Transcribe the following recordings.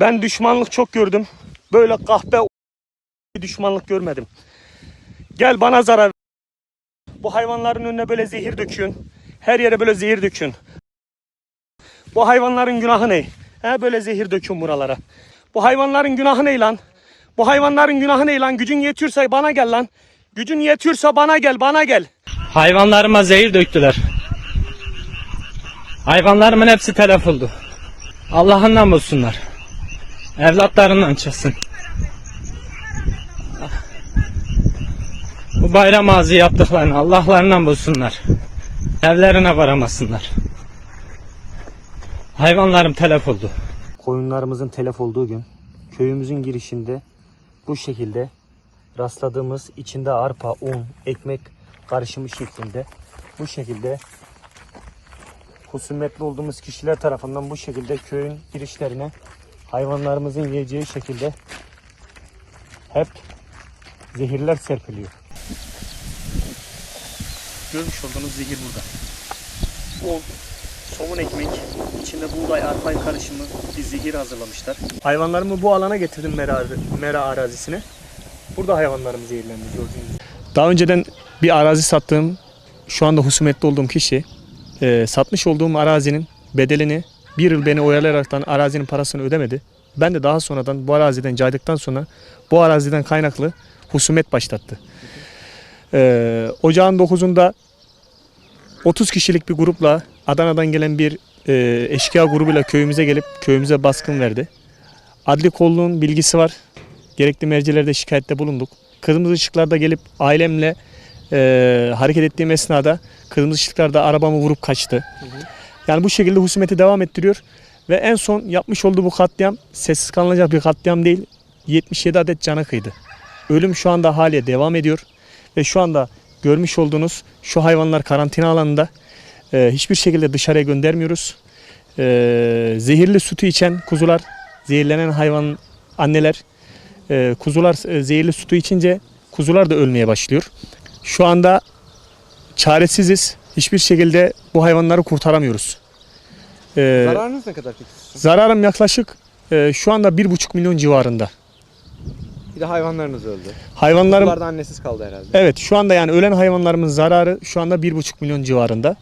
Ben düşmanlık çok gördüm. Böyle kahpe düşmanlık görmedim. Gel bana zarar. Bu hayvanların önüne böyle zehir döküyorsun. Her yere böyle zehir döküyorsun. Bu hayvanların günahı ne? He böyle zehir döküyorsun buralara. Bu hayvanların günahı ne lan? Bu hayvanların günahı ne lan? Gücün yetiyorsa bana gel lan. Gücün yetiyorsa bana gel, bana gel. Hayvanlarıma zehir döktüler. Hayvanlarımın hepsi telef oldu. Allah'ından bulsunlar. Evlatlarından çıksın. Bu bayram ağzı yaptıklarını Allah'larından bulsunlar. Evlerine varamasınlar. Hayvanlarım telef oldu. Koyunlarımızın telef olduğu gün köyümüzün girişinde bu şekilde rastladığımız içinde arpa, un, ekmek karışımı şeklinde bu şekilde husumetli olduğumuz kişiler tarafından bu şekilde köyün girişlerine hayvanlarımızın yiyeceği şekilde hep zehirler serpiliyor. Görmüş olduğunuz zehir burada. Un, somun ekmek, içinde buğday, arpa karışımı bir zehir hazırlamışlar. Hayvanlarımı bu alana getirdim mera, mera arazisine. Burada hayvanlarım zehirlendi gördüğünüz gibi. Daha önceden bir arazi sattığım, şu anda husumetli olduğum kişi e, satmış olduğum arazinin bedelini bir yıl beni oyalayaraktan arazinin parasını ödemedi. Ben de daha sonradan bu araziden caydıktan sonra bu araziden kaynaklı husumet başlattı. E, ocağın 9'unda 30 kişilik bir grupla Adana'dan gelen bir e, eşkıya grubuyla köyümüze gelip köyümüze baskın verdi. Adli kolluğun bilgisi var. Gerekli mercilerde şikayette bulunduk. Kırmızı ışıklarda gelip ailemle e, hareket ettiğim esnada kırmızı ışıklarda arabamı vurup kaçtı. Yani bu şekilde husumeti devam ettiriyor. Ve en son yapmış olduğu bu katliam sessiz kalınacak bir katliam değil. 77 adet cana kıydı. Ölüm şu anda haliye devam ediyor. Ve şu anda görmüş olduğunuz şu hayvanlar karantina alanında. Ee, hiçbir şekilde dışarıya göndermiyoruz. Ee, zehirli sütü içen kuzular, zehirlenen hayvan anneler, e, kuzular e, zehirli sütü içince kuzular da ölmeye başlıyor. Şu anda çaresiziz. Hiçbir şekilde bu hayvanları kurtaramıyoruz. Ee, Zararınız ne kadar peki? zararım yaklaşık e, şu anda 1,5 milyon civarında. Bir de hayvanlarınız öldü. Hayvanlarım Bunlar da annesiz kaldı herhalde. Evet şu anda yani ölen hayvanlarımın zararı şu anda 1,5 milyon civarında.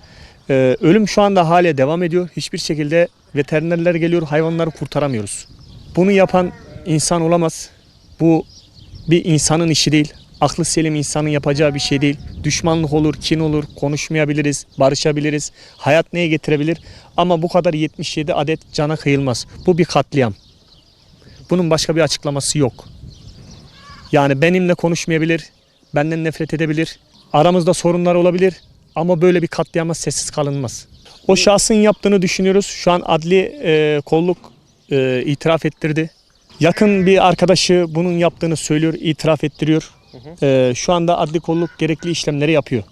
Ee, ölüm şu anda hale devam ediyor. Hiçbir şekilde veterinerler geliyor hayvanları kurtaramıyoruz. Bunu yapan insan olamaz. Bu bir insanın işi değil. Aklı selim insanın yapacağı bir şey değil. Düşmanlık olur, kin olur, konuşmayabiliriz, barışabiliriz. Hayat neye getirebilir? Ama bu kadar 77 adet cana kıyılmaz. Bu bir katliam. Bunun başka bir açıklaması yok. Yani benimle konuşmayabilir, benden nefret edebilir. Aramızda sorunlar olabilir ama böyle bir katliama sessiz kalınmaz. O şahsın yaptığını düşünüyoruz. Şu an adli e, kolluk e, itiraf ettirdi. Yakın bir arkadaşı bunun yaptığını söylüyor, itiraf ettiriyor. E, şu anda adli kolluk gerekli işlemleri yapıyor.